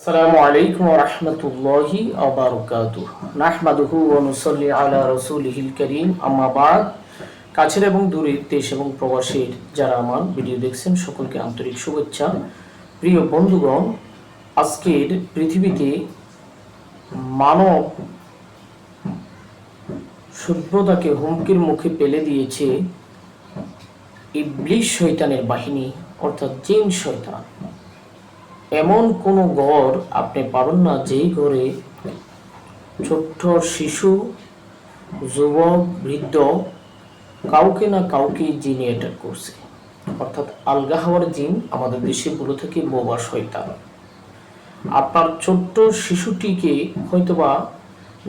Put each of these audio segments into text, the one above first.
আসসালামু আলাইকুম রহমতুল্লাহি আবরকাত নাহমাদুহু অনুসল্লি আলা রসুলহিল করিম। আমাবাদ কাছের এবং দূরে দেশ এবং প্রবাসীর যারা আমার ভিডিও দেখছেন, সকলকে আন্তরিক শুভেচ্ছা। প্রিয় বন্ধুগণ, আজকের পৃথিবীতে মানব সভ্যতাকে হুমকির মুখে পেলে দিয়েছে ইবলিশ শৈতানের বাহিনী, অর্থাৎ জিন শৈতান এমন কোনো ঘর আপনি পাবেন না যেই ঘরে ছোট্ট শিশু, যুবক, বৃদ্ধ কাউকে না কাউকে জিনে অ্যাটাক করছে। অর্থাৎ আলগা হওয়ার জিন আমাদের দেশে বলে থাকে বোবা শয়তান। আপনার ছোট্ট শিশুটিকে হয়তোবা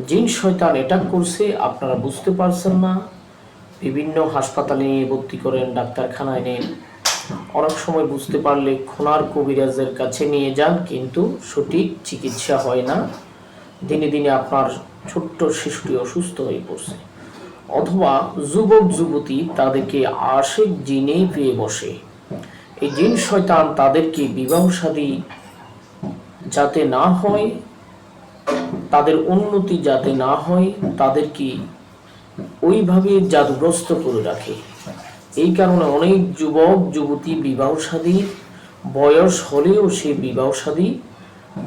জিন শয়তান অ্যাটাক করছে, আপনারা বুঝতে পারছেন না। বিভিন্ন হাসপাতালে নিয়ে ভর্তি করেন, ডাক্তারখানায় নেন। অনেক সময় বুঝতে পারলে খোনার কবিরাজের কাছে নিয়ে যান, কিন্তু সঠিক চিকিৎসা হয় না। দিনে দিনে আপনার ছোট্ট শিশুটি অসুস্থ হয়ে পড়ছে। অথবা যুবক, যুবতী তাদেরকে আশেক জিনে পেয়ে বসে। এই জিন শয়তান তাদেরকে বিবাহ শাদী যাতে না হয়, তাদের উন্নতি যাতে না হয়, তাদেরকে ওইভাবে জাদুগ্রস্ত করে রাখে। এই কারণে অনেক যুবক, যুবতী বিবাহ সাদী বয়স হলেও সে বিবাহ সাদী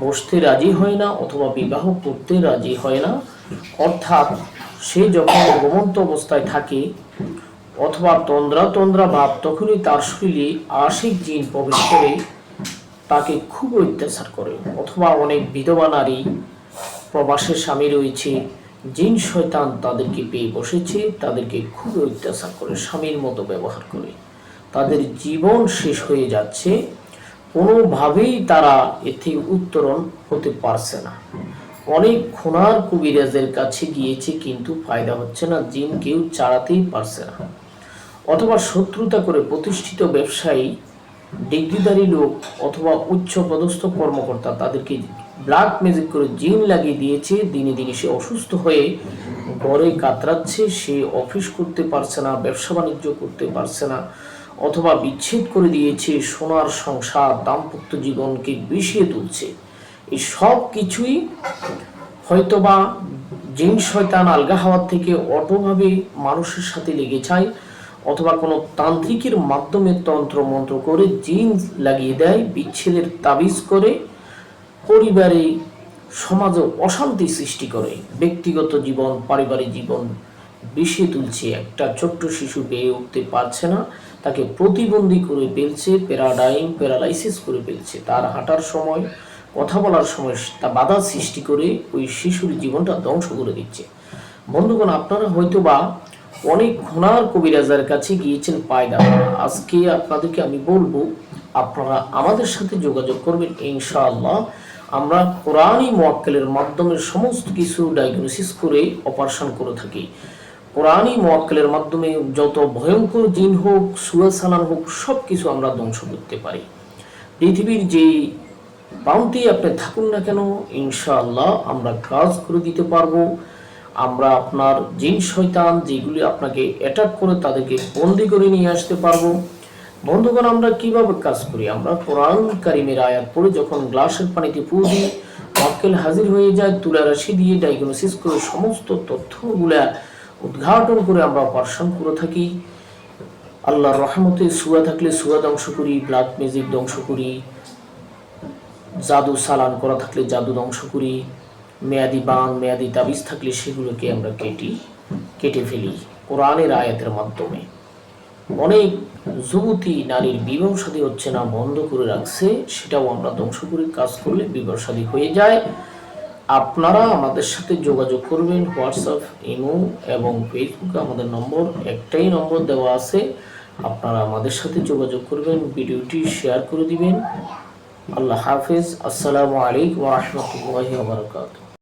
বসতে রাজি হয় না অথবা বিবাহ করতে রাজি হয় না। অর্থাৎ সে যখন ঘুমন্ত অবস্থায় থাকে অথবা তন্দ্রা তন্দ্রা ভাব, তখনই তার শরীরে আশিক জিন প্রবেশ করে, তাকে খুব অত্যাচার করে। অথবা অনেক বিধবা নারী প্রবাসের স্বামী রয়েছে জিন শয়তান তাদেরকে পেয়ে বসেছে, তাদেরকে খুব অত্যাচার করে, স্বামীর মতো ব্যবহার করে। তাদের জীবন শেষ হয়ে যাচ্ছে, কোনোভাবেই তারা এ থেকে উত্তরণ হতে পারছে না। অনেক খুনার কবিরাজের কাছে গিয়েছে, কিন্তু ফায়দা হচ্ছে না, জিন কেউ চাড়াতেই পারছে না। অথবা শত্রুতা করে প্রতিষ্ঠিত ব্যবসায়ী, ডিগ্রিধারী লোক, অথবা উচ্চ পদস্থ কর্মকর্তা তাদেরকে ব্ল্যাক ম্যাজিক করে জিন লাগিয়ে দিয়েছে, দিনে দিনে সে অসুস্থ হয়ে ঘরে কাতরাচ্ছে, সে অফিস করতে পারছে না, ব্যবসা বাণিজ্য করতে পারছে না, অথবা বিচ্ছেদ করে দিয়েছে, সোনার সংসার, দাম্পত্য জীবনকে বিষিয়ে তুলছে। এই সব কিছুই হয়তোবা জিন শয়তান আলগা হওয়ার থেকে অটোভাবে মানুষের সাথে লেগে যায়, অথবা কোনো তান্ত্রিকের মাধ্যমে তন্ত্র মন্ত্র করে জিন লাগিয়ে দেয়, বিচ্ছেদের তাবিজ করে পরিবারে সমাজে অশান্তি সৃষ্টি করে। ব্যক্তিগত জীবন, পারিবারিক জীবন বিষিয়ে তুলছে। একটা ছোট্ট শিশু বেয়ে উঠতে পারছে না। তাকে প্রতিবন্ধী করে ফেলছে, প্যারাডাইম, প্যারালাইসিস করে ফেলছে। তার হাঁটার সময়, কথা বলার সময় তা বাধা সৃষ্টি করে ওই শিশুর জীবনটা ধ্বংস করে দিচ্ছে। বন্ধুগণ, আপনারা হয়তো বা অনেক ঘোনার কবিরাজার কাছে গিয়েছেন পায়দা। আজকে আপনাদেরকে আমি বলব, আপনারা আমাদের সাথে যোগাযোগ করবেন ইনশাআল্লাহ। আমরা কোরআনই মোয়াক্কেলের মাধ্যমে সমস্ত কিছু ডায়াগনোসিস করে অপারেশন করে থাকি। কোরআনই মোয়াক্কেলের মাধ্যমে যত ভয়ঙ্কর জিন হোক সুয়াসানান হোক সব কিছু আমরা ধ্বংস করতে পারি। পৃথিবীর যেই বাউন্টি আপনি থাকুন না কেন, ইনশাআল্লাহ আমরা কাজ করে দিতে পারব। আমরা আপনার জিন, শয়তান যেগুলি আপনাকে অ্যাটাক করে, তাদেরকে বন্দি করে নিয়ে আসতে পারব। বন্ধুগণ, আমরা কীভাবে কাজ করি? আমরা কোরআন কারিমের আয়াত পড়ে যখন গ্লাসের পানিতে পু দিই মক্কেল হাজির হয়ে যায়, তুলা রাশি দিয়ে ডায়াগনোসিস করে সমস্ত তথ্যগুলা উদ্ঘাটন করে আমরা অপারেশন করে থাকি। আল্লাহর রহমতে সুয়া থাকলে সুয়া ধ্বংস করি ব্লাড ম্যাজিক ধ্বংস করি, জাদু সালান করা থাকলে জাদু ধ্বংস করি, মেয়াদি বান, মেয়াদি তাবিজ থাকলে সেগুলোকে আমরা কেটি, কেটে ফেলি কোরআনের আয়াতের মাধ্যমে। অনেক যুবতী নারীর বিবাহ সাদী হচ্ছে না, বন্ধ করে রাখছে, সেটাও আমরা ধ্বংস করে কাজ করলে বিবাহ সাদী হয়ে যায়। আপনারা আমাদের সাথে যোগাযোগ করবেন, হোয়াটসঅ্যাপ, ইমো এবং ফেসবুকে আমাদের নম্বর, একটাই নম্বর দেওয়া আছে। আপনারা আমাদের সাথে যোগাযোগ করবেন, ভিডিওটি শেয়ার করে দিবেন। আল্লাহ হাফেজ, আসসালামু আলাইকুম রহমতুল্লাহ বারকাতুহ।